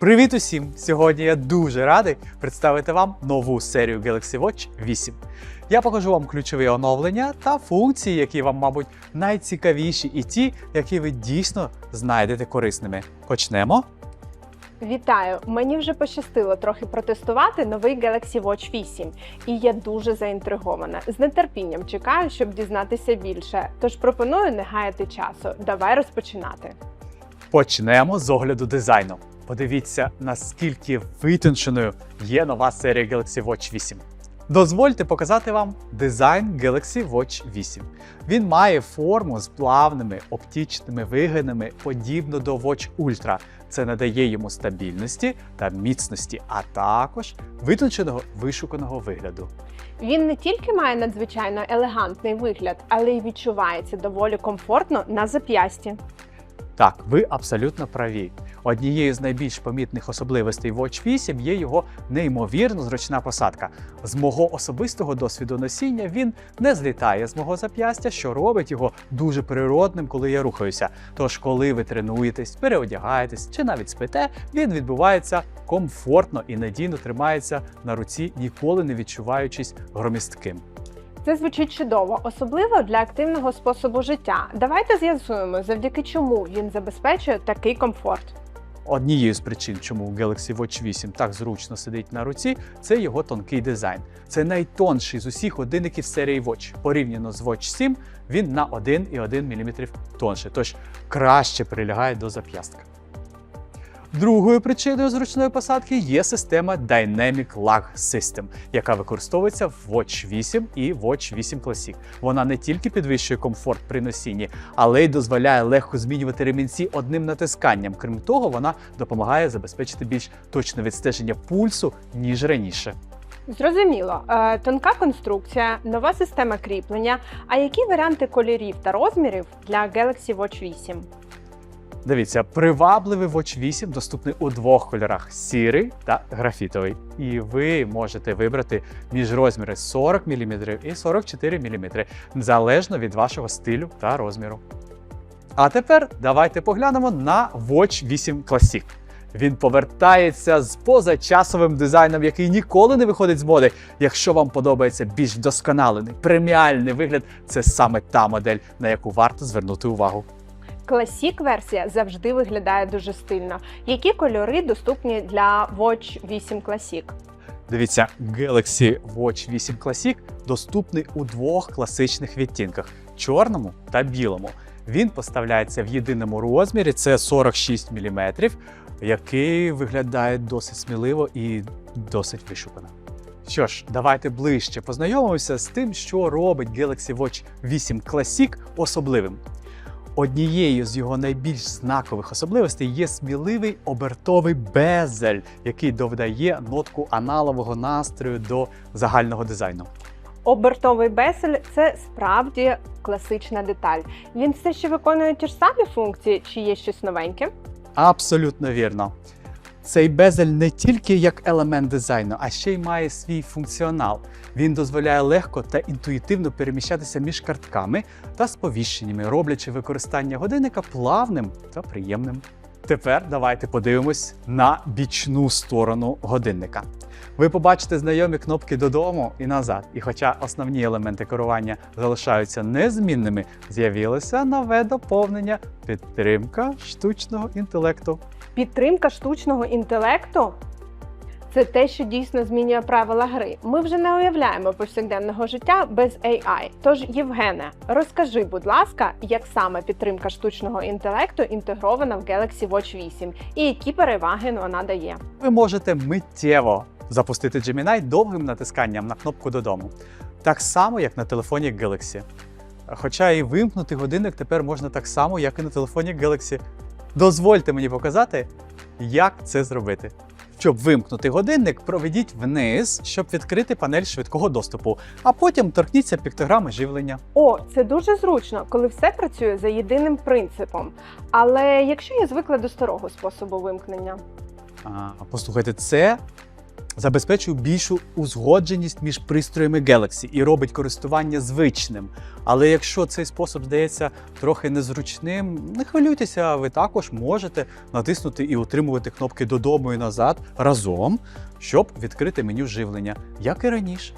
Привіт усім! Сьогодні я дуже радий представити вам нову серію Galaxy Watch 8. Я покажу вам ключові оновлення та функції, які вам, мабуть, найцікавіші, і ті, які ви дійсно знайдете корисними. Почнемо. Вітаю! Мені вже пощастило трохи протестувати новий Galaxy Watch 8, і я дуже заінтригована. З нетерпінням чекаю, щоб дізнатися більше. Тож пропоную не гаяти часу. Давай розпочинати. Почнемо з огляду дизайну. Подивіться, наскільки витонченою є нова серія Galaxy Watch 8. Дозвольте показати вам дизайн Galaxy Watch 8. Він має форму з плавними оптичними вигинами, подібно до Watch Ultra. Це надає йому стабільності та міцності, а також витонченого вишуканого вигляду. Він не тільки має надзвичайно елегантний вигляд, але й відчувається доволі комфортно на зап'ясті. Так, ви абсолютно праві. Однією з найбільш помітних особливостей Watch 8 є його неймовірно зручна посадка. З мого особистого досвіду носіння він не злітає з мого зап'ястя, що робить його дуже природним, коли я рухаюся. Тож, коли ви тренуєтесь, переодягаєтесь чи навіть спите, він відбувається комфортно і надійно тримається на руці, ніколи не відчуваючись громістким. Це звучить чудово, особливо для активного способу життя. Давайте з'ясуємо, завдяки чому він забезпечує такий комфорт. Однією з причин, чому Galaxy Watch 8 так зручно сидить на руці, це його тонкий дизайн. Це найтонший з усіх годинників серії Watch. Порівняно з Watch 7, він на 1,1 мм тонше, тож краще прилягає до зап'ястка. Другою причиною зручної посадки є система Dynamic Lag System, яка використовується в Watch 8 і Watch 8 Classic. Вона не тільки підвищує комфорт при носінні, але й дозволяє легко змінювати ремінці одним натисканням. Крім того, вона допомагає забезпечити більш точне відстеження пульсу ніж раніше. Зрозуміло, Е, тонка конструкція, нова система кріплення. А які варіанти кольорів та розмірів для Galaxy Watch 8? Дивіться, привабливий Watch 8 доступний у двох кольорах: сірий та графітовий. І ви можете вибрати між розміри 40 мм і 44 мм, залежно від вашого стилю та розміру. А тепер давайте поглянемо на Watch 8 Classic. Він повертається з позачасовим дизайном, який ніколи не виходить з моди. Якщо вам подобається більш вдосконалений преміальний вигляд, це саме та модель, на яку варто звернути увагу. Classic версія завжди виглядає дуже стильно. Які кольори доступні для Watch 8 Classic? Дивіться, Galaxy Watch 8 Classic доступний у двох класичних відтінках чорному та білому. Він поставляється в єдиному розмірі, це 46 мм, який виглядає досить сміливо і досить вишукано. Що ж, давайте ближче познайомимося з тим, що робить Galaxy Watch 8 Classic особливим. Однією з його найбільш знакових особливостей є сміливий обертовий безель, який додає нотку аналового настрою до загального дизайну. Обертовий безель це справді класична деталь. Він все ще виконує ті ж самі функції, чи є щось новеньке? Абсолютно вірно. Цей безель не тільки як елемент дизайну, а ще й має свій функціонал. Він дозволяє легко та інтуїтивно переміщатися між картками та сповіщеннями, роблячи використання годинника плавним та приємним. Тепер давайте подивимось на бічну сторону годинника. Ви побачите знайомі кнопки додому і назад. І хоча основні елементи керування залишаються незмінними, з'явилося нове доповнення підтримка штучного інтелекту. Підтримка штучного інтелекту це те, що дійсно змінює правила гри. Ми вже не уявляємо повсякденного життя без AI. Тож, Євгене, розкажи, будь ласка, як саме підтримка штучного інтелекту інтегрована в Galaxy Watch 8 і які переваги вона дає. Ви можете миттєво запустити Gemini довгим натисканням на кнопку додому, так само, як на телефоні Galaxy. Хоча і вимкнути годинник тепер можна так само, як і на телефоні Galaxy. Дозвольте мені показати, як це зробити. Щоб вимкнути годинник, проведіть вниз, щоб відкрити панель швидкого доступу, а потім торкніться піктограми живлення. О, це дуже зручно, коли все працює за єдиним принципом. Але якщо я звикла до старого способу вимкнення, А, послухайте, це забезпечує більшу узгодженість між пристроями Galaxy і робить користування звичним. Але якщо цей спосіб здається трохи незручним, не хвилюйтеся, ви також можете натиснути і утримувати кнопки додому і назад разом, щоб відкрити меню живлення, як і раніше.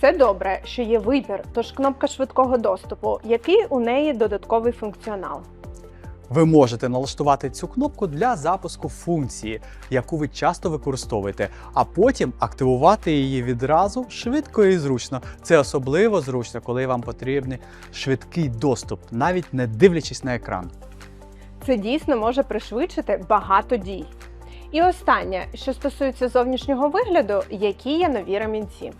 Це добре, що є вибір, тож кнопка швидкого доступу, який у неї додатковий функціонал. Ви можете налаштувати цю кнопку для запуску функції, яку ви часто використовуєте, а потім активувати її відразу швидко і зручно. Це особливо зручно, коли вам потрібний швидкий доступ, навіть не дивлячись на екран. Це дійсно може пришвидшити багато дій. І останнє, що стосується зовнішнього вигляду, які є нові ремінці.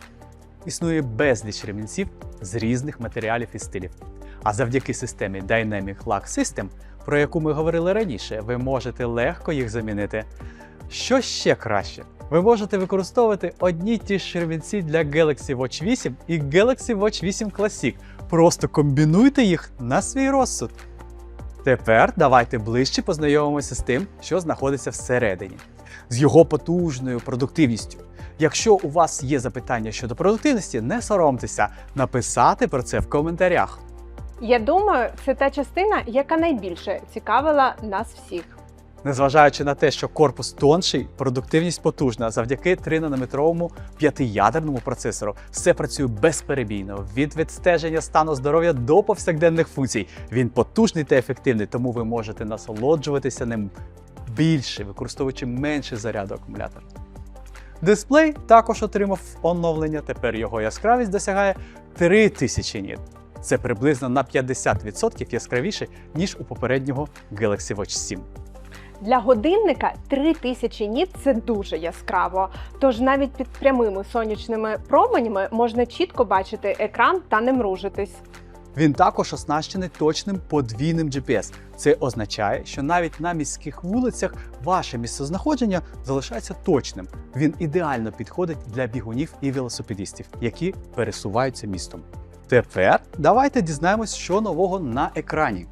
Існує безліч ремінців з різних матеріалів і стилів. А завдяки системі Dynamic Lock System, про яку ми говорили раніше, ви можете легко їх замінити. Що ще краще? Ви можете використовувати одні ті ж ремінці для Galaxy Watch 8 і Galaxy Watch 8 Classic. Просто комбінуйте їх на свій розсуд. Тепер давайте ближче познайомимося з тим, що знаходиться всередині, з його потужною продуктивністю. Якщо у вас є запитання щодо продуктивності, не соромтеся написати про це в коментарях. Я думаю, це та частина, яка найбільше цікавила нас всіх. Незважаючи на те, що корпус тонший, продуктивність потужна завдяки 3-нанометровому п'ятиядерному процесору. Все працює безперебійно від відстеження стану здоров'я до повсякденних функцій. Він потужний та ефективний, тому ви можете насолоджуватися ним більше, використовуючи менший заряду акумулятора. Дисплей також отримав оновлення. Тепер його яскравість досягає 3000 ніт. Це приблизно на 50% яскравіше, ніж у попереднього Galaxy Watch 7. Для годинника 3000 ніт це дуже яскраво. Тож навіть під прямими сонячними променями можна чітко бачити екран та не мружитись. Він також оснащений точним подвійним GPS. Це означає, що навіть на міських вулицях ваше місцезнаходження залишається точним. Він ідеально підходить для бігунів і велосипедистів, які пересуваються містом. Тепер давайте дізнаємось, що нового на екрані.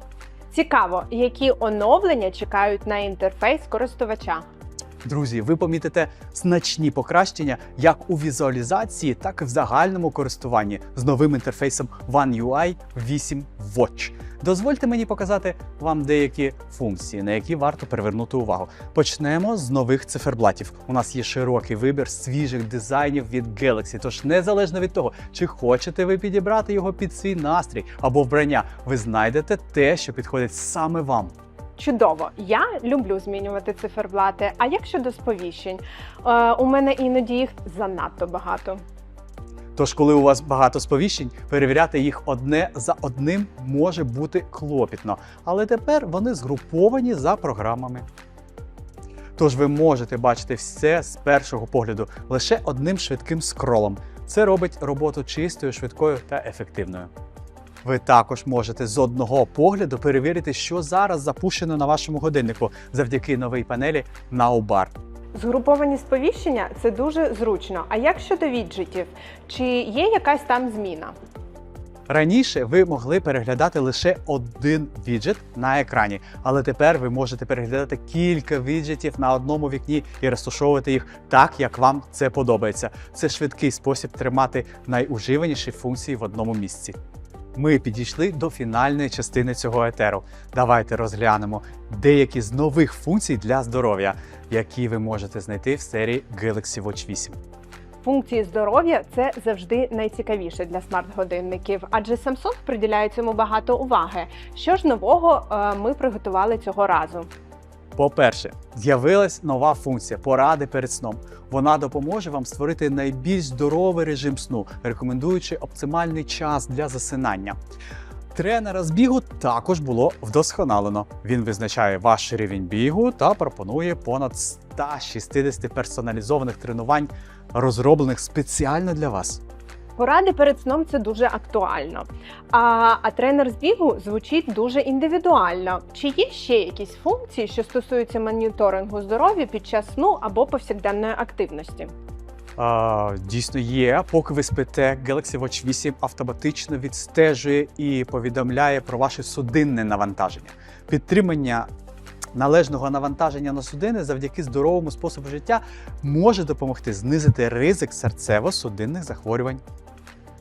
Цікаво, які оновлення чекають на інтерфейс користувача. Друзі, ви помітите значні покращення як у візуалізації, так і в загальному користуванні з новим інтерфейсом One UI 8 Watch. Дозвольте мені показати вам деякі функції, на які варто привернути увагу. Почнемо з нових циферблатів. У нас є широкий вибір свіжих дизайнів від Galaxy, тож незалежно від того, чи хочете ви підібрати його під свій настрій або вбрання, ви знайдете те, що підходить саме вам. Чудово, я люблю змінювати циферблати. А як щодо сповіщень? Е, у мене іноді їх занадто багато. Тож, коли у вас багато сповіщень, перевіряти їх одне за одним може бути клопітно. Але тепер вони згруповані за програмами. Тож ви можете бачити все з першого погляду лише одним швидким скролом. Це робить роботу чистою, швидкою та ефективною. Ви також можете з одного погляду перевірити, що зараз запущено на вашому годиннику завдяки новій панелі Nowbar. Згруповані сповіщення це дуже зручно. А як щодо віджитів? Чи є якась там зміна? Раніше ви могли переглядати лише один віджит на екрані, але тепер ви можете переглядати кілька віджитів на одному вікні і розташовувати їх так, як вам це подобається. Це швидкий спосіб тримати найуживаніші функції в одному місці. Ми підійшли до фінальної частини цього етеру. Давайте розглянемо деякі з нових функцій для здоров'я, які ви можете знайти в серії Galaxy Watch 8. Функції здоров'я це завжди найцікавіше для смарт-годинників, адже Samsung приділяє цьому багато уваги. Що ж нового е, ми приготували цього разу? По-перше, з'явилась нова функція поради перед сном. Вона допоможе вам створити найбільш здоровий режим сну, рекомендуючи оптимальний час для засинання. Тренера з бігу також було вдосконалено. Він визначає ваш рівень бігу та пропонує понад 160 персоналізованих тренувань, розроблених спеціально для вас. Поради перед сном це дуже актуально. А, а тренер з бігу звучить дуже індивідуально. Чи є ще якісь функції, що стосуються моніторингу здоров'я під час сну або повсякденної активності? А, дійсно є. Поки ви спите, Galaxy Watch 8 автоматично відстежує і повідомляє про ваше судинне навантаження. Підтримання належного навантаження на судини завдяки здоровому способу життя може допомогти знизити ризик серцево-судинних захворювань.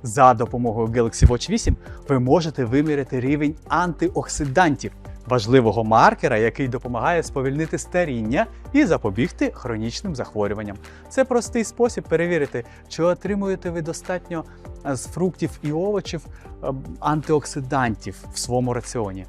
За допомогою Galaxy Watch 8 ви можете виміряти рівень антиоксидантів, важливого маркера, який допомагає сповільнити старіння і запобігти хронічним захворюванням. Це простий спосіб перевірити, чи отримуєте ви достатньо е, з фруктів і овочів е, антиоксидантів в своєму раціоні.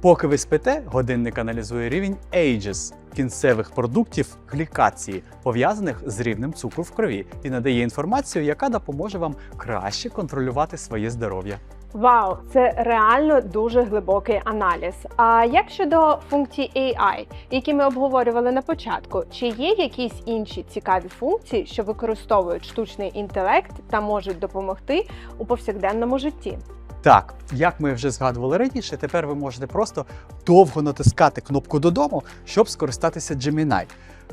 Поки ви спите, годинник аналізує рівень AGES – кінцевих продуктів глікації, пов'язаних з рівнем цукру в крові, і надає інформацію, яка допоможе вам краще контролювати своє здоров'я. Вау, це реально дуже глибокий аналіз. А як щодо функцій AI, які ми обговорювали на початку, чи є якісь інші цікаві функції, що використовують штучний інтелект та можуть допомогти у повсякденному житті? Так, як ми вже згадували раніше, тепер ви можете просто довго натискати кнопку додому, щоб скористатися Gemini.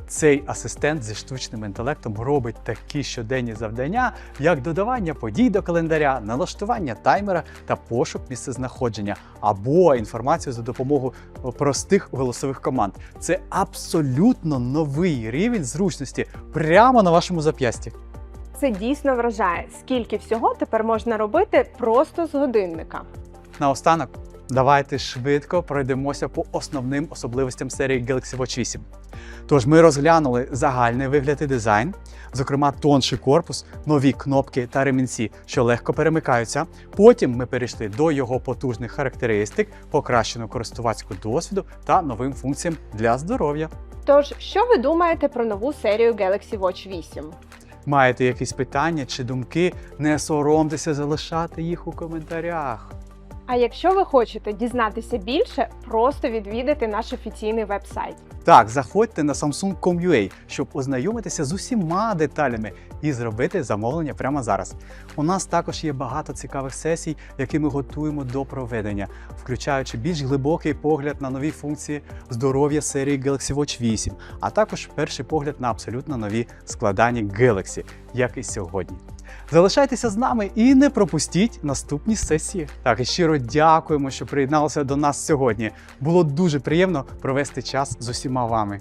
Цей асистент зі штучним інтелектом робить такі щоденні завдання, як додавання подій до календаря, налаштування таймера та пошук місцезнаходження або інформацію за допомогою простих голосових команд. Це абсолютно новий рівень зручності прямо на вашому зап'ясті. Це дійсно вражає, скільки всього тепер можна робити просто з годинника. Наостанок, давайте швидко пройдемося по основним особливостям серії Galaxy Watch 8. Тож ми розглянули загальний вигляд і дизайн, зокрема тонший корпус, нові кнопки та ремінці, що легко перемикаються. Потім ми перейшли до його потужних характеристик, покращеного користувацького досвіду та новим функціям для здоров'я. Тож, що ви думаєте про нову серію Galaxy Watch 8? Маєте якісь питання чи думки? Не соромтеся залишати їх у коментарях. А якщо ви хочете дізнатися більше, просто відвідайте наш офіційний веб-сайт. Так, заходьте на Samsung.com.ua, щоб ознайомитися з усіма деталями і зробити замовлення прямо зараз. У нас також є багато цікавих сесій, які ми готуємо до проведення, включаючи більш глибокий погляд на нові функції здоров'я серії Galaxy Watch 8, а також перший погляд на абсолютно нові складання Galaxy, як і сьогодні. Залишайтеся з нами і не пропустіть наступні сесії. Так, і щиро дякуємо, що приєдналися до нас сьогодні. Було дуже приємно провести час з усіма вами.